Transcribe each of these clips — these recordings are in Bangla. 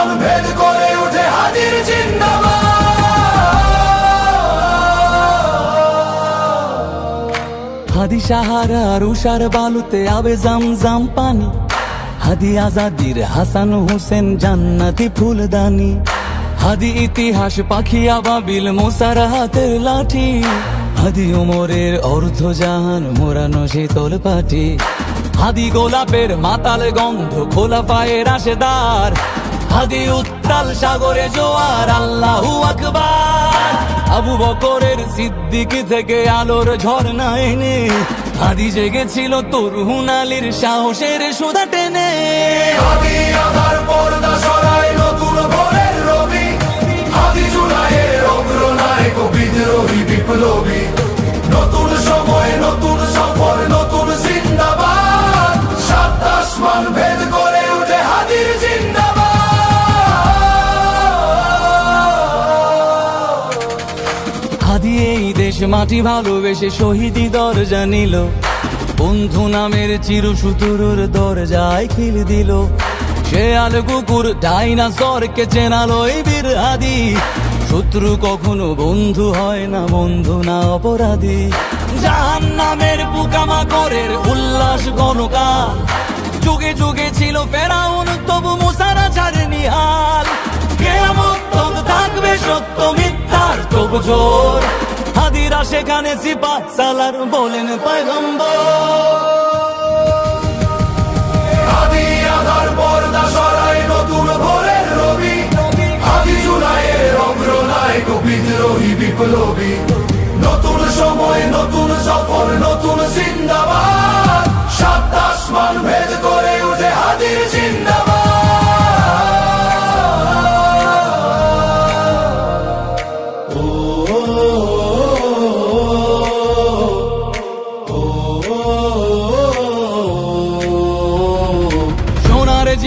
আসমান ভেদ হাদি সাহারার উষার বালুতে আবে জাম জাম পানি। হাদি আজাদির হাসান হোসেন জান্নাতি ফুলদানি। হাদি ইতিহাস, পাখি আবাবিল মোসার হাতের লাঠি। হাদি উমরের অর্ধ জাহান, মোরানো শীতল পাটি। হাদি গোলাপের মাতাল গন্ধ খোলা পায়ের আশেদার হাদি উত্তাল সাগরে জোয়ার, আল্লাহু আকবার। আবু বকরের সিদ্দিক থেকে আলোর ঝর্ণা এনে হাদি জেগেছিল তরুণ আলীর সাহসের সুদা টেনে। নতুন সময়, নতুন সফর, নতুন জিন্দাবাদ। সাত আসমান হাদি এই দেশ মাটি ভালোবেসে শহীদি দরজা নিল। বন্ধু নামের চির সুতুরুর দরজায় খিল দিল। আল কুকুর ডাইনাসরকে চেনালো এই বীর হাদি শত্রু কখনো বন্ধু হয় না, বন্ধু না অপরাধী। জাহান নামের পোকামাকড়ের উল্লাস গণকাল যুগে যুগে ছিল ফেরাউন। জোর। হাদিরা সেখানে সিপা সালার বলেন পয়গম্বর। বিপ্লবী। নতুন সময় নতুন সফর নতুন জিন্দাবাদ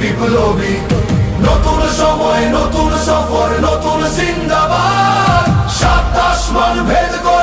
বিপ্লবী। নতুন সময় নতুন সফর নতুন জিন্দাবাদ। সাতাশ মান ভেদ করে